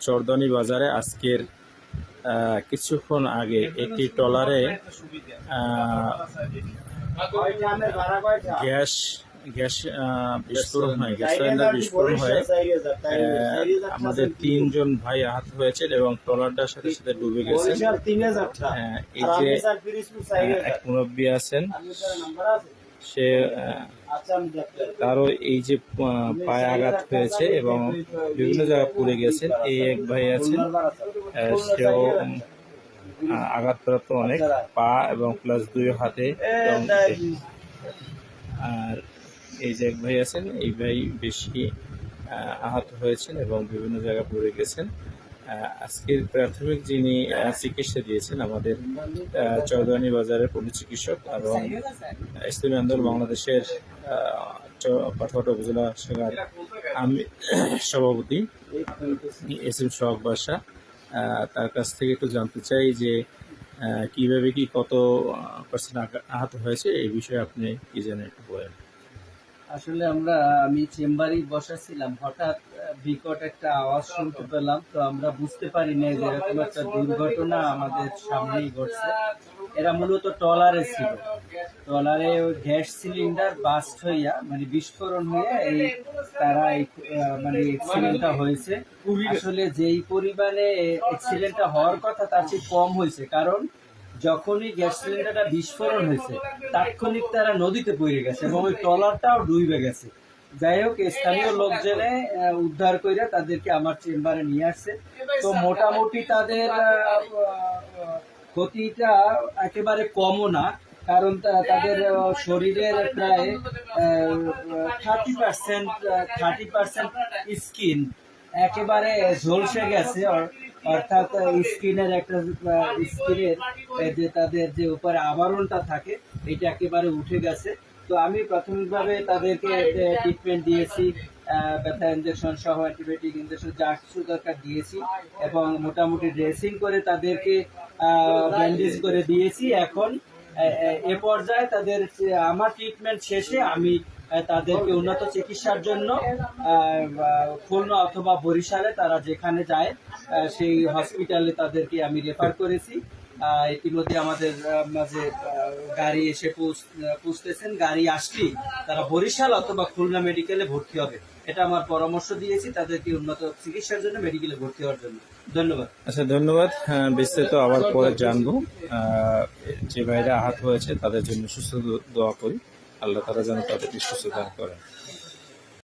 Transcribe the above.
চরদনি বাজারে আজকের কিছুক্ষণ আগে একটি ট্রলারে গ্যাস গ্যাস বিস্ফোরণ হয় গ্যাস সিলিন্ডার বিস্ফোরণ হয়ে। আমাদের তিনজন ভাই আহত হয়েছেন এবং ট্রলারটার সাথে সাথে ডুবে গেছে আহ, এই যে এক মুরব্বী আছেন। সে তারও এই যে পায়ে আঘাত হয়েছে এবং বিভিন্ন জায়গায় পুড়ে গেছেন এই এক ভাই আছেন সেও আঘাতপ্রাপ্ত অনেক। পা এবং প্লাস দুই হাতে আর এই যে এক ভাই আছেন এই ভাই বেশি আহ, আহত হয়েছেন এবং বিভিন্ন জায়গায় পড়ে গেছেন। আজকের প্রাথমিক যিনি চিকিৎসা দিয়েছেন আমাদের চৌধুরানী বাজারের পল্লী চিকিৎসক এবং ইসলামী আন্দোলন বাংলাদেশের পাঠাপাটা উপজেলা শাখার আমি, সভাপতি এস এম সোহাগ বাসা। তার কাছ থেকে একটু জানতে চাই যে কীভাবে কি কত পার্সেন্ট আহত হয়েছে? এই বিষয়ে আপনি কি জানেন একটু বলেন। আসলে আমরা, আমি চেম্বারেই বসাছিলাম, হঠাৎ বিকট একটা আওয়াজ শুনতে পেলাম, তো আমরা বুঝতে পারি না যে এরকম একটা দুর্ঘটনা আমাদের সামনেই ঘটছে। এরা মূলত ট্রলারে ছিল। ট্রলারে ওই গ্যাস সিলিন্ডার বাস্ট হইয়া মানে বিস্ফোরণ হয়ে এই তারা মানে অ্যাক্সিডেন্টটা হয়েছে। আসলে যেই পরিমাণে অ্যাক্সিডেন্টটা হওয়ার কথা, তার চেয়ে কম হয়েছে। কারণ যখনই গ্যাস সিলিন্ডারটা বিস্ফোরণ হয়েছে, তাৎক্ষণিক তারা নদীতে পড়ে গেছে এবং ওই ট্রলারটাও ডুবে গেছে। যাই হোক, স্থানীয় লোকজনে উদ্ধার করে তাদেরকে আমার চেম্বারে নিয়ে আসছে। তো মোটামুটি তাদের ক্ষতিটা একেবারে কমও না, কারণ তাদের শরীরের প্রায় thirty percent thirty percent skin একেবারে ঝলসে গেছে অর্থাৎ স্কিনের একটা স্কিনের যে তাদের যে উপরে আবরণটা থাকে, এটা একেবারে উঠে গেছে। তো আমি প্রাথমিকভাবে তাদেরকে ট্রিটমেন্ট দিয়েছি ব্যথা ইঞ্জেকশন সহ অ্যান্টিবায়োটিক ইঞ্জেকশন যা কিছু দরকার দিয়েছি, এবং মোটামুটি ড্রেসিং করে তাদেরকে ব্যান্ডেজ করে দিয়েছি। এখন এ- পর্যায়ে তাদের, আমার ট্রিটমেন্ট শেষে আমি তাদেরকে উন্নত চিকিৎসার জন্য খুলনা অথবা বরিশালে তারা যেখানে যায় সেই হসপিটালে তাদেরকে আমি রেফার করেছি। ইতিমধ্যে আমাদের মাঝে গাড়ি এসে পৌঁছ- পৌঁছতেছেন। গাড়ি আসলেই তারা বরিশাল অথবা খুলনা মেডিকেলে ভর্তি হবে। এটা আমার পরামর্শ দিয়েছি তাদেরকে উন্নত চিকিৎসার জন্য মেডিকেলে ভর্তি হওয়ার জন্য। ধন্যবাদ। আচ্ছা ধন্যবাদ। হ্যাঁ, বিস্তারিত আবার পরে জানব। যে ভাইরা আহত হয়েছে তাদের জন্য সুস্থ দোয়া করি। আল্লাহ তারা যেন তাদেরকে সুস্থ দান করেন।